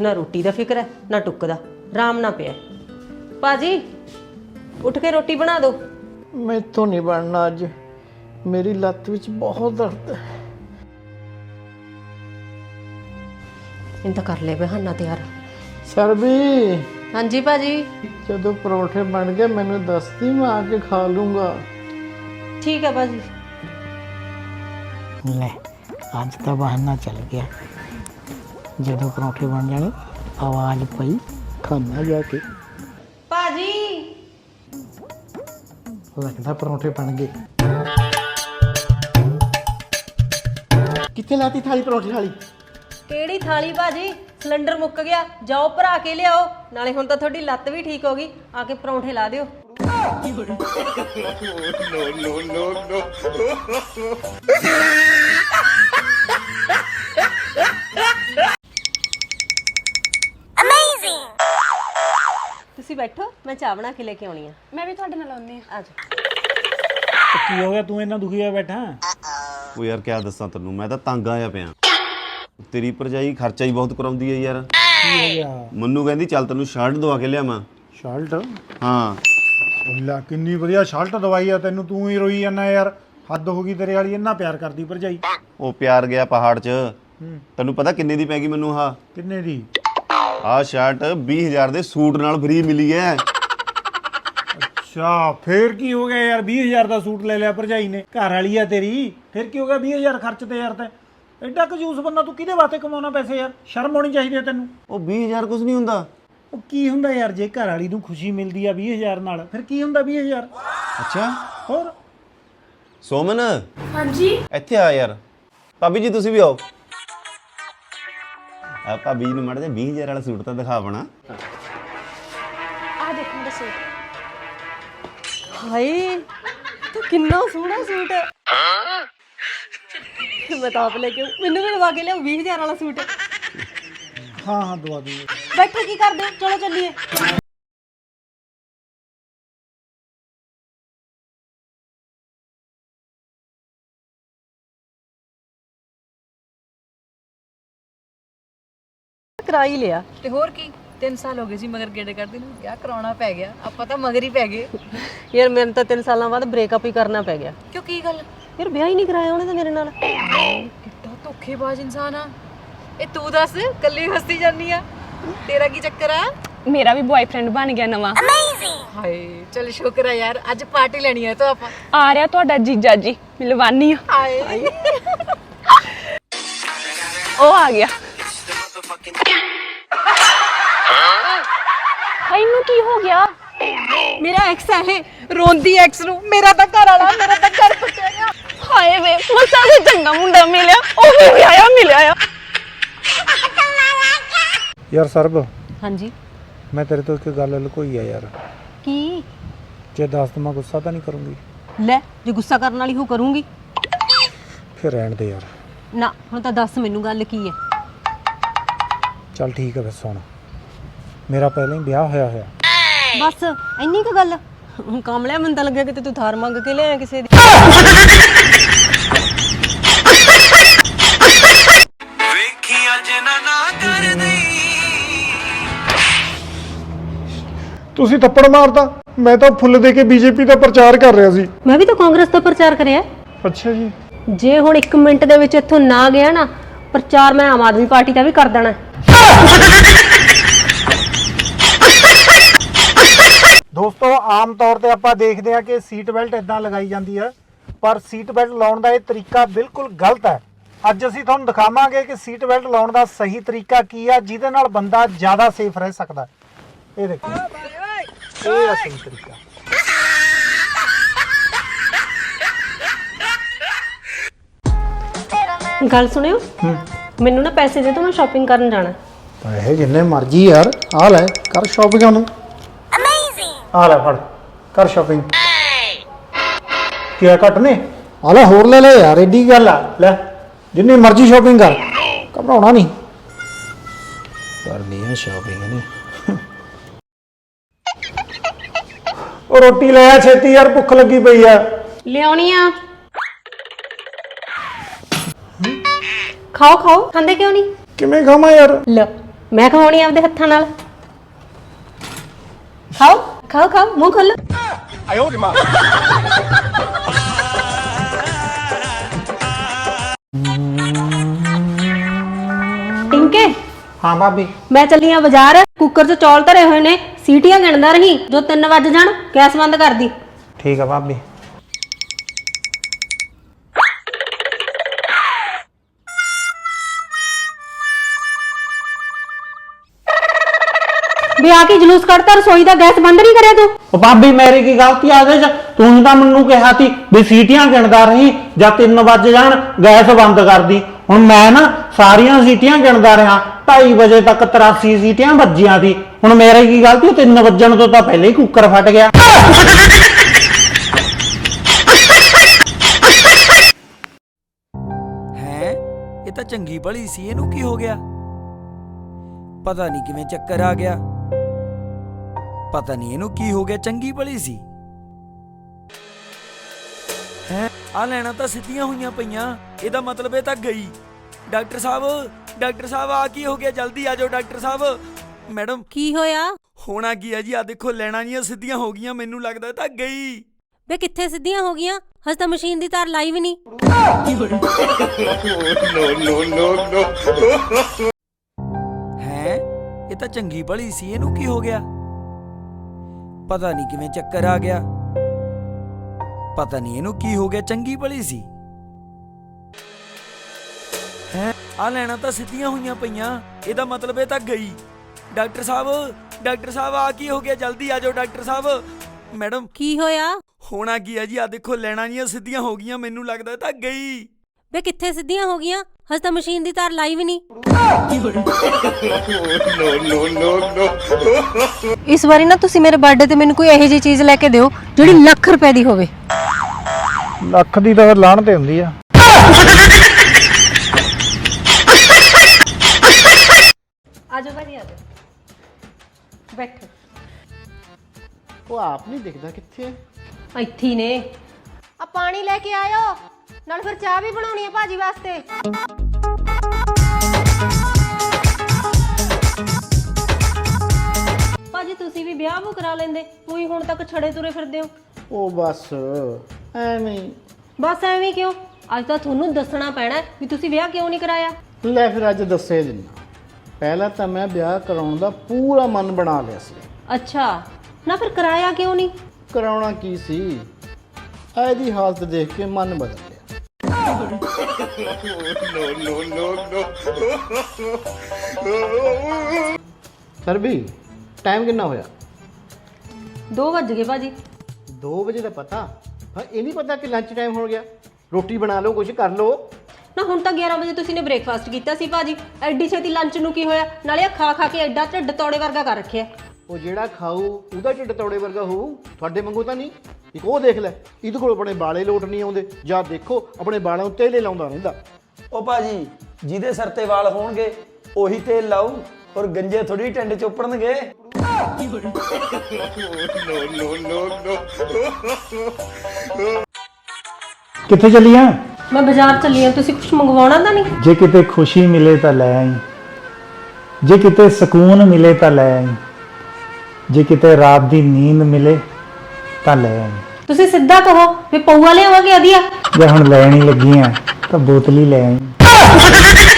ਨਾ ਰੋਟੀ ਦਾ ਫਿਕਰ ਹੈ ਨਾ ਟੁੱਕ ਦਾ ਆਰਾਮ ਨਾ ਪਿਆ। ਬਾਜੀ ਉੱਠ ਕੇ ਰੋਟੀ ਬਣਾ ਦਿਓ। ਮੈਥੋਂ ਨਹੀਂ ਬਣਨਾ ਅੱਜ। ਮੇਰੀ ਲੱਤ ਵਿੱਚ ਬਹੁਤ ਦਰਦ ਹੈ। ਇਹਨਾਂ ਤਾਂ ਕਰ ਲੈ ਬਹਾਨਾ ਤਿਆਰ। ਸਰਬੀ! ਹਾਂਜੀ ਬਾਜੀ ਜਦੋਂ ਪਰੌਂਠੇ ਬਣ ਗਏ ਮੈਨੂੰ ਦੱਸਦੀ ਮੈਂ ਆ ਕੇ ਖਾ ਲੂੰਗਾ। ਠੀਕ ਹੈ ਬਾਜੀ ਲੈ ਅੱਜ ਤਾਂ ਬਹਾਨਾ ਚੱਲ ਗਿਆ। ਜਦੋਂ ਪਰੌਂਠੇ ਬਣ ਜਾਣੇ ਆਵਾਜ਼ ਪਈ ਖਾਣਾ ਜਾ ਕੇ। ਬਾਜੀ ਲੱਗਦਾ ਪਰੌਂਠੇ ਬਣ ਗਏ। ਕਿੱਥੇ ਲਾਤੀ ਥਾਲੀ ਪਰੌਂਠੇ ਵਾਲੀ? ਕਿਹੜੀ ਥਾਲੀ ਬਾਜੀ ਸਿਲੰਡਰ ਮੁੱਕ ਗਿਆ। ਜਾਓ ਭਰਾ ਕੇ ਲਿਆਓ। ਨਾਲੇ ਹੁਣ ਤਾਂ ਤੁਹਾਡੀ ਲੱਤ ਵੀ ਠੀਕ ਹੋ ਗਈ। ਆ ਕੇ ਪਰੌਂਠੇ ਲਾ ਦਿਓ। ਤੁਸੀਂ ਬੈਠੋ ਮੈਂ ਚਾਹ ਬਣਾ ਕੇ ਲੈ ਕੇ ਆਉਣੀ ਆ। ਮੈਂ ਵੀ ਤੁਹਾਡੇ ਨਾਲ ਆਉਂਦੀ ਆ ਆ ਜਾਓ। ਕੀ ਹੋ ਗਿਆ? ਤੂੰ ਇੰਨਾ ਦੁਖੀ ਹੋਇਆ ਬੈਠਾ? ਉਹ ਯਾਰ ਕਿਆ ਦੱਸਾਂ ਤੈਨੂੰ? ਮੈਂ ਤਾਂ ਤੰਗ ਆਇਆ ਪਿਆ। ਤੇਰੀ ਭਰਜਾਈ ਖਰਚਾ ਹੀ ਬਹੁਤ ਕਰਾਉਂਦੀ ਹੈ ਯਾਰ। ਕੀ ਹੋ ਗਿਆ? ਮੰਨੂ ਕਹਿੰਦੀ ਚੱਲ ਤੈਨੂੰ ਸ਼ਰਟ ਦਵਾ ਕੇ ਲਿਆਵਾਂ। ਸ਼ਾਲਟ ਹਾਂ। ਉੱਲਾ ਕਿੰਨੀ ਵਧੀਆ ਸ਼ਾਲਟ ਦਵਾਈ ਆ ਤੈਨੂੰ। ਤੂੰ ਹੀ ਰੋਈ ਜਾਂਦਾ ਯਾਰ। ਹੱਦ ਹੋ ਗਈ ਤੇਰੇ ਵਾਲੀ ਇੰਨਾ ਪਿਆਰ ਕਰਦੀ ਭਰਜਾਈ। ਉਹ ਪਿਆਰ ਗਿਆ ਪਹਾੜ 'ਚ। ਤੈਨੂੰ ਪਤਾ ਕਿੰਨੇ ਦੀ ਪੈ ਗਈ ਮੈਨੂੰ ਆਹ? ਕਿੰਨੇ ਦੀ? ਆਹ ਸ਼ਰਟ 20000 ਦੇ ਸੂਟ ਨਾਲ ਫ੍ਰੀ ਮਿਲੀ ਹੈ। ਅੱਛਾ ਫੇਰ ਕੀ ਹੋ ਗਿਆ ਯਾਰ? 20000 ਦਾ ਸੂਟ ਲੈ ਲਿਆ ਭਰਜਾਈ ਨੇ। ਘਰ ਵਾਲੀ ਆ ਤੇਰੀ। ਫੇਰ ਕੀ ਹੋ ਗਿਆ 20000 ਖਰਚ ਤੇ ਯਾਰ ਤੇ? ਐਡਾ ਕੰਜੂਸ ਬੰਦਾ ਤੂੰ ਕਿਹਦੇ ਵਾਸਤੇ ਕਮਾਉਣਾ ਪੈਸੇ ਯਾਰ? ਸ਼ਰਮ ਆਉਣੀ ਚਾਹੀਦੀ ਹੈ ਤੈਨੂੰ। ਉਹ 20000 ਕੁਝ ਨਹੀਂ ਹੁੰਦਾ। ਉਹ ਕੀ ਹੁੰਦਾ ਯਾਰ ਜੇ ਘਰ ਵਾਲੀ ਨੂੰ ਖੁਸ਼ੀ ਮਿਲਦੀ ਆ 20000 ਨਾਲ? ਫਿਰ ਕੀ ਹੁੰਦਾ 20000 ਅੱਛਾ। ਹੋਰ? ਸੋਮਨ? ਹਾਂਜੀ। ਇੱਥੇ ਆ ਯਾਰ। ਭਾਬੀ ਜੀ ਤੁਸੀਂ ਵੀ ਆਓ। ਆ ਭਾਬੀ ਜੀ ਨੂੰ ਮੜ ਜਾ 20000 ਵਾਲਾ ਸੂਟ ਤਾਂ ਦਿਖਾ ਬਣਾ ਆ ਦੇਖੋ ਮੇਰਾ ਸੂਟ। ਹਾਏ ਤੂੰ ਕਿੰਨਾ ਸੋਹਣਾ ਸੂਟ ਹੈ। ਮੈਂ ਤਾਂ ਆਪ ਲੈ ਕੇ ਆਊਂ। ਮੈਨੂੰ ਵੀ ਲਵਾ ਕੇ ਲਿਆਓ 20000 ਵਾਲਾ ਸੂਟ। ਹਾਂ ਹਾਂ ਦਵਾ ਦੂੰਗਾ। ਬੈਠੋ ਕੀ ਕਰਦੇ ਹੋ। ਚਲੋ ਚੱਲੀਏ। ਕਰਾ ਹੀ ਲਿਆ। ਤੇ ਹੋਰ ਕੀ? 3 ਸਾਲ ਹੋ ਗਏ ਸੀ ਮਗਰ ਗੇੜੇ ਕਰਦੇ ਨੂੰ। ਵਿਆਹ ਕਰਾਉਣਾ ਪੈ ਗਿਆ। ਆਪਾਂ ਤਾਂ ਮਗਰ ਹੀ ਪੈ ਗਏ। ਯਾਰ ਮੈਨੂੰ ਤਾਂ 3 ਸਾਲਾਂ ਬਾਅਦ ਬ੍ਰੇਕਅਪ ਹੀ ਕਰਨਾ ਪੈ ਗਿਆ। ਕਿਉਂ ਕੀ ਗੱਲ? ਯਾਰ ਵਿਆਹ ਹੀ ਨਹੀਂ ਕਰਾਇਆ ਉਹਨੇ ਤਾਂ ਮੇਰੇ ਨਾਲ। ਕਿੱਡਾ ਧੋਖੇਬਾਜ਼ ਇਨਸਾਨ ਆ। ਇਹ ਤੂੰ ਦੱਸ ਕੱਲੀ ਹੱਸੀ ਜਾਨੀ ਆ? ਤੇਰਾ ਕੀ ਚੱਕਰ ਆ? ਮੇਰਾ ਵੀ ਬॉयਫ੍ਰੈਂਡ ਬਣ ਗਿਆ ਨਵਾਂ। ਹਾਏ ਚਲ ਸ਼ੁਕਰ ਆ ਯਾਰ। ਅੱਜ ਪਾਰਟੀ ਲੈਣੀ ਹੈ ਤਾਂ ਆਪਾਂ। ਆ ਰਿਹਾ ਤੁਹਾਡਾ ਜੀਜਾ ਜੀ। ਮਿਲਵਾਨੀ ਆ। ਹਾਏ। ਉਹ ਆ ਗਿਆ। ਨੂੰ ਕੀ ਹੋ ਗਿਆ? ਮੇਰਾ ਐਕਸ ਹੈ ਇਹ ਰੋਂਦੀ ਐਕਸ ਨੂੰ। ਮੇਰਾ ਤਾਂ ਘਰ ਵਾਲਾ ਮੇਰਾ ਤਾਂ ਘਰ ਪਟਿਆ ਗਿਆ ਹਾਏ ਵੇ ਮਸਾ ਦੇ ਚੰਗਾ ਮੁੰਡਾ ਮਿਲਿਆ ਉਹ ਵੀ ਵਿਆਹਿਆ ਮਿਲਿਆ ਆ। ਯਾਰ ਸਰਬ ਹਾਂਜੀ। ਮੈਂ ਤੇਰੇ ਤੋਂ ਇੱਕ ਗੱਲ ਲੁਕੋਈ ਆ ਯਾਰ। ਕੀ? ਜੇ ਦੱਸ ਦਮਾ ਗੁੱਸਾ ਤਾਂ ਨਹੀਂ ਕਰੂੰਗੀ? ਲੈ ਜੇ ਗੁੱਸਾ ਕਰਨ ਵਾਲੀ ਹੋ ਕਰੂੰਗੀ। ਫਿਰ ਰਹਿਣ ਦੇ ਯਾਰ। ਨਾ ਹੁਣ ਤਾਂ ਦੱਸ ਮੈਨੂੰ ਗੱਲ ਕੀ ਹੈ। ਚੱਲ ਠੀਕ ਹੈ ਫਿਰ ਸੁਣ। ਮੇਰਾ ਪਹਿਲਾਂ ਹੀ ਵਿਆਹ ਹੋਇਆ ਹੋਇਆ। ਬਸ ਇੰਨੀ ਕੁ ਗੱਲ। ਕਾਮਲਿਆ ਮੈਨੂੰ ਤਾਂ ਲੱਗਿਆ ਕਿ ਤੂੰ ਥਾਰ ਮੰਗ ਕੇ ਲਿਆਇਆ ਕਿਸੇ ਦੀ। ਤੁਸੀਂ ਥੱਪੜ ਮਾਰਦਾ ਮੈਂ ਤਾਂ ਫੁੱਲ ਦੇ ਕੇ ਬੀਜੇਪੀ ਦਾ ਪ੍ਰਚਾਰ ਕਰ ਰਿਹਾ ਸੀ। ਮੈਂ ਵੀ ਤਾਂ ਕਾਂਗਰਸ ਦਾ ਪ੍ਰਚਾਰ ਕਰਿਆ। ਅੱਛਾ ਜੀ। ਜੇ ਹੁਣ 1 ਮਿੰਟ ਦੇ ਵਿੱਚ ਇੱਥੋਂ ਨਾ ਗਿਆ ਨਾ ਪ੍ਰਚਾਰ ਮੈਂ ਆਮ ਆਦਮੀ ਪਾਰਟੀ ਦਾ ਵੀ ਕਰ ਦੇਣਾ। ਦੋਸਤੋ ਆਮ ਤੌਰ ਤੇ ਆਪਾਂ ਦੇਖਦੇ ਆ ਕਿ ਸੀਟ ਬੈਲਟ ਇਦਾਂ ਲਗਾਈ ਜਾਂਦੀ ਹੈ ਪਰ ਸੀਟ ਬੈਲਟ ਲਾਉਣ ਦਾ ਇਹ ਤਰੀਕਾ ਬਿਲਕੁਲ ਗਲਤ ਹੈ। ਅੱਜ ਅਸੀਂ ਤੁਹਾਨੂੰ ਦਿਖਾਵਾਂਗੇ ਕਿ ਸੀਟ ਬੈਲਟ ਲਾਉਣ ਦਾ ਸਹੀ ਤਰੀਕਾ ਕੀ ਆ ਜਿਹਦੇ ਨਾਲ ਬੰਦਾ ਜ਼ਿਆਦਾ ਸੇਫ ਰਹਿ ਸਕਦਾ ਹੈ। ਇਹ ਦੇਖੋ। ਇਹ ਆ ਸਹੀ ਤਰੀਕਾ। ਗੱਲ ਸੁਣਿਓ? ਮੈਨੂੰ ਨਾ ਪੈਸੇ ਦੇ ਦਿਓ ਮੈਂ ਸ਼ਾਪਿੰਗ ਕਰਨ ਜਾਣਾ। ਪੈਸੇ ਜਿੰਨੇ ਮਰਜ਼ੀ ਯਾਰ ਆ ਲੈ ਕਰ ਸ਼ਾਪਿੰਗ ਨੂੰ ਆ ਲੈ ਫੜ ਕਰ ਸ਼ਾਪਿੰਗ ਕੀ ਆ ਘੱਟ ਨੇ? ਆ ਲੈ ਹੋਰ ਲੈ ਲੈ ਯਾਰ ਏਡੀ ਗੱਲ ਆ? ਲੈ ਜਿੰਨੀ ਮਰਜ਼ੀ ਸ਼ਾਪਿੰਗ ਕਰ। ਘਬਰਾਉਣਾ ਨਹੀਂ। ਕਰਨੀ ਹੈ ਸ਼ਾਪਿੰਗ ਨੇ ਉਹ ਰੋਟੀ ਲੈ ਆ ਛੇਤੀ ਯਾਰ ਭੁੱਖ ਲੱਗੀ ਪਈ ਆ। ਲਿਆਉਣੀ ਆ। ਖਾਓ ਖਾਓ ਖਾਂਦੇ ਕਿਉਂ ਨਹੀਂ? ਕਿਵੇਂ ਖਾਵਾਂ ਯਾਰ? ਲੈ ਮੈਂ ਖਵਾਉਣੀ ਆਪਦੇ ਹੱਥਾਂ ਨਾਲ। ਖਾਓ। ਖਾਓ ਖਾਓ ਮੂੰਹ ਖੋਲੋ ਟਿੰਕੇ ਹਾਂ ਭਾਬੀ ਮੈਂ ਚੱਲੀ ਆ ਬਾਜ਼ਾਰ ਕੁੱਕਰ 'ਚ ਚੌਲ ਧਰੇ ਹੋਏ ਨੇ ਸੀਟੀਆਂ ਗਿਣਦਾ ਰਹੀ ਜੋ 3 ਵੱਜ ਜਾਣ ਗੈਸ ਬੰਦ ਕਰ ਦੀ। ਠੀਕ ਆ ਭਾਬੀ ਵੀ ਆ ਕੇ ਜਲੂਸ ਕੱਢਤਾ ਰਸੋਈ ਦਾ ਗੈਸ ਬੰਦ ਨਹੀਂ ਕਰਿਆ ਤੂੰ? ਉਹ ਭਾਬੀ ਮੇਰੀ ਕੀ ਗਲਤੀ ਆ ਉਹਦੇ ਚ ਤੂੰ ਹੀ ਤਾਂ ਮੈਨੂੰ ਕਿਹਾ ਸੀ ਵੀ ਸੀਟੀਆਂ ਗਿਣਦਾ ਰਹੀ ਜਾਂ 3 ਵੱਜ ਜਾਣ ਗੈਸ ਬੰਦ ਕਰਦੀ ਹੁਣ ਮੈਂ ਨਾ ਸਾਰੀਆਂ ਸੀਟੀਆਂ ਗਿਣਦਾ ਰਿਹਾ 2:30 ਵਜੇ ਤੱਕ 83 ਸੀਟੀਆਂ ਵੱਜੀਆਂ ਸੀ। ਹੁਣ ਮੇਰੀ ਕੀ ਗਲਤੀ 3 ਵੱਜਣ ਤੋਂ ਤਾਂ ਪਹਿਲੇ ਹੀ ਕੁੱਕਰ ਫਟ ਗਿਆ। ਹੈ? ਇਹ ਤਾਂ ਚੰਗੀ ਭਲੀ ਸੀ ਇਹਨੂੰ ਕੀ ਹੋ ਗਿਆ? ਪਤਾ ਨਹੀਂ ਕਿਵੇਂ ਚੱਕਰ ਆ ਗਿਆ। ਪਤਾ ਨਹੀਂ ਇਹਨੂੰ ਕੀ ਹੋ ਗਿਆ ਚੰਗੀ ਭਲੀ ਸੀ। ਹੈ? ਆ ਲੈਣਾ ਤਾਂ ਸਿੱਧੀਆਂ ਹੋਈਆਂ ਪਈਆਂ ਇਹਦਾ ਮਤਲਬ ਇਹ ਤਾਂ ਗਈ। ਡਾਕਟਰ ਸਾਹਿਬ ਡਾਕਟਰ ਸਾਹਿਬ ਆ ਕੀ ਹੋ ਗਿਆ? ਜਲਦੀ ਆ ਜਾਓ ਡਾਕਟਰ ਸਾਹਿਬ। ਮੈਡਮ ਕੀ ਹੋਇਆ? ਹੋਣਾ ਕੀ ਹੈ ਜੀ? ਆ ਦੇਖੋ ਲੈਣਾ ਜੀਆਂ ਸਿੱਧੀਆਂ ਹੋ ਗਈਆਂ ਮੈਨੂੰ ਲੱਗਦਾ ਇਹ ਤਾਂ ਗਈ। ਵੇ ਕਿੱਥੇ ਸਿੱਧੀਆਂ ਹੋ ਗਈਆਂ? ਹਜ ਤਾਂ ਮਸ਼ੀਨ ਦੀ ਤਾਰ ਲਾਈ ਵੀ ਨਹੀਂ। ਹੈ? ਇਹ ਤਾਂ ਚੰਗੀ ਭਲੀ ਸੀ ਇਹਨੂੰ ਕੀ ਹੋ ਗਿਆ? ਪਤਾ ਨਹੀਂ ਕਿਵੇਂ ਚੱਕਰ ਆ ਗਿਆ। ਪਤਾ ਨਹੀਂ ਇਹਨੂੰ ਕੀ ਹੋ ਗਿਆ ਚੰਗੀ ਭਲੀ ਸੀ। ਹੈ ਆ ਲੈਣਾ ਤਾਂ ਸਿੱਧੀਆਂ ਹੋਈਆਂ ਪਈਆਂ ਇਹਦਾ ਮਤਲਬ ਇਹ ਤਾਂ ਗਈ। ਡਾਕਟਰ ਸਾਹਿਬ ਡਾਕਟਰ ਸਾਹਿਬ ਆ ਕੀ ਹੋ ਗਿਆ? ਜਲਦੀ ਆ ਜਾਓ ਡਾਕਟਰ ਸਾਹਿਬ। ਮੈਡਮ ਕੀ ਹੋਇਆ? ਹੋਣਾ ਕੀ ਹੈ ਜੀ? ਆ ਦੇਖੋ ਲੈਣਾ ਜੀਆਂ ਸਿੱਧੀਆਂ ਹੋ ਗਈਆਂ ਮੈਨੂੰ ਲੱਗਦਾ ਇਹ ਤਾਂ ਗਈ। ਵੇ ਕਿੱਥੇ ਸਿੱਧੀਆਂ ਹੋ ਗਈਆਂ? ਹਜ ਤਾਂ ਮਸ਼ੀਨ ਦੀ ਤਾਰ ਲਾਈ ਵੀ ਨਹੀਂ। ਇਸ ਵਾਰੀ ਨਾ ਤੁਸੀਂ ਮੇਰੇ ਬਰਥਡੇ ਤੇ ਮੈਨੂੰ ਕੋਈ ਇਹੋ ਜਿਹੀ ਚੀਜ਼ ਲੈ ਕੇ ਦਿਓ ਜਿਹੜੀ ਲੱਖ ਰੁਪਏ ਦੀ ਹੋਵੇ। ਲੱਖ ਦੀ ਤਾਂ ਲਾਣ ਤੇ ਹੁੰਦੀ ਆ। ਆਜੋ ਭਾਜੀ ਆਜੋ। ਬੈਠੋ। ਉਹ ਆਪ ਨਹੀਂ ਦਿਖਦਾ ਕਿੱਥੇ ਹੈ ਇੱਥੇ ਨੇ। ਆ ਪਾਣੀ ਲੈ ਕੇ ਆਇਓ ਨਾਲ ਫਿਰ ਚਾਹ ਵੀ ਬਣਾਉਣੀ ਹੈ ਭਾਜੀ ਵਾਸਤੇ। ਭਾਜੀ ਤੁਸੀਂ ਵੀ ਵਿਆਹ ਵੀ ਕਰਾ ਲੈਂਦੇ ਉਹੀ ਹੁਣ ਤੱਕ ਛੜੇ ਤੁਰੇ ਫਿਰਦੇ ਹੋ। ਉਹ ਬਸ ਐਵੇਂ ਹੀ। ਬਸ ਐਵੇਂ ਕਿਉਂ? ਅੱਜ ਤਾਂ ਤੁਹਾਨੂੰ ਦੱਸਣਾ ਪੈਣਾ ਹੈ ਵੀ ਤੁਸੀਂ ਵਿਆਹ ਕਿਉਂ ਨਹੀਂ ਕਰਾਇਆ। ਲੈ ਫਿਰ ਅੱਜ ਦੱਸੇ ਦਿੰਦਾ। ਪਹਿਲਾਂ ਤਾਂ ਮੈਂ ਵਿਆਹ ਕਰਾਉਣ ਦਾ ਪੂਰਾ ਮਨ ਬਣਾ ਲਿਆ ਸੀ। ਅੱਛਾ ਨਾ ਫਿਰ ਕਰਾਇਆ ਕਿਉਂ ਨਹੀਂ? ਕਰਾਉਣਾ ਕੀ ਸੀ? ਇਹਦੀ ਹਾਲਤ ਦੇਖ ਕੇ ਮਨ ਬਦਲ ਗਿਆ। ਸਰ ਵੀ ਟਾਈਮ ਕਿੰਨਾ ਹੋਇਆ? 2 ਵੱਜ ਗਏ ਭਾਜੀ। 2 ਵਜੇ ਦਾ ਪਤਾ? ਹਾਂ ਇਹ ਨਹੀਂ ਪਤਾ ਕਿ ਲੰਚ ਟਾਈਮ ਹੋ ਗਿਆ। ਰੋਟੀ ਬਣਾ ਲਓ ਕੁਝ ਕਰ ਲਓ। ਨਾ ਹੁਣ ਤਾਂ 11 ਵਜੇ ਤੁਸੀਂ ਨੇ ਬ੍ਰੇਕਫਾਸਟ ਕੀਤਾ ਸੀ ਭਾਜੀ। ਐਡੀ ਛੇਤੀ ਲੰਚ ਨੂੰ ਕੀ ਹੋਇਆ? ਨਾਲੇ ਖਾ ਖਾ ਕੇ ਐਡਾ ਢਿੱਡ ਤੋੜੇ ਵਰਗਾ ਕਰ ਰੱਖਿਆ। ਉਹ ਜਿਹੜਾ ਖਾਊ ਉਹਦਾ ਢਿੱਡ ਤੌੜੇ ਵਰਗਾ ਹੋਊ? ਤੁਹਾਡੇ ਵਾਂਗੂ ਤਾਂ ਨਹੀਂ? ਇੱਕ ਉਹ ਦੇਖ ਲੈ ਇਹਦੇ ਕੋਲ ਆਪਣੇ ਬਾਲੇ ਲੋਟ ਨਹੀਂ ਆਉਂਦੇ। ਜਾਂ ਦੇਖੋ ਆਪਣੇ ਬਾਲਾਂ ਉੱਤੇ ਤੇਲੇ ਲਾਉਂਦਾ ਰਹਿੰਦਾ। ਉਹ ਭਾਜੀ ਜਿਹਦੇ ਸਿਰ ਤੇ ਵਾਲ ਹੋਣਗੇ ਉਹੀ ਤੇਲ ਲਾਊ ਔਰ ਗੰਜੇ ਥੋੜੀ ਟੰਡ ਕਿੱਥੇ ਚੱਲੀ ਆ? ਮੈਂ ਬਾਜ਼ਾਰ ਚੱਲੀ ਆ ਤੁਸੀਂ ਕੁਝ ਮੰਗਵਾਉਣਾ ਤਾਂ ਨਹੀਂ? ਜੇ ਕਿਤੇ ਖੁਸ਼ੀ ਮਿਲੇ ਤਾਂ ਲੈ ਆਈ। ਜੇ ਕਿਤੇ ਸਕੂਨ ਮਿਲੇ ਤਾਂ ਲੈ ਆਈ। ਜੇ ਕਿਤੇ ਰਾਤ ਦੀ ਨੀਂਦ ਮਿਲੇ ਤਾਂ ਲੈ ਆਈ। ਤੁਸੀਂ ਸਿੱਧਾ ਕਹੋ ਵੀ ਪਊਆ ਲਿਆਵਾਂਗੇ ਵਧੀਆ ਜੇ ਹੁਣ ਲੈਣ ਹੀ ਲੱਗੀ ਆ ਤਾਂ ਬੋਤਲ ਹੀ ਲੈ ਆਈ।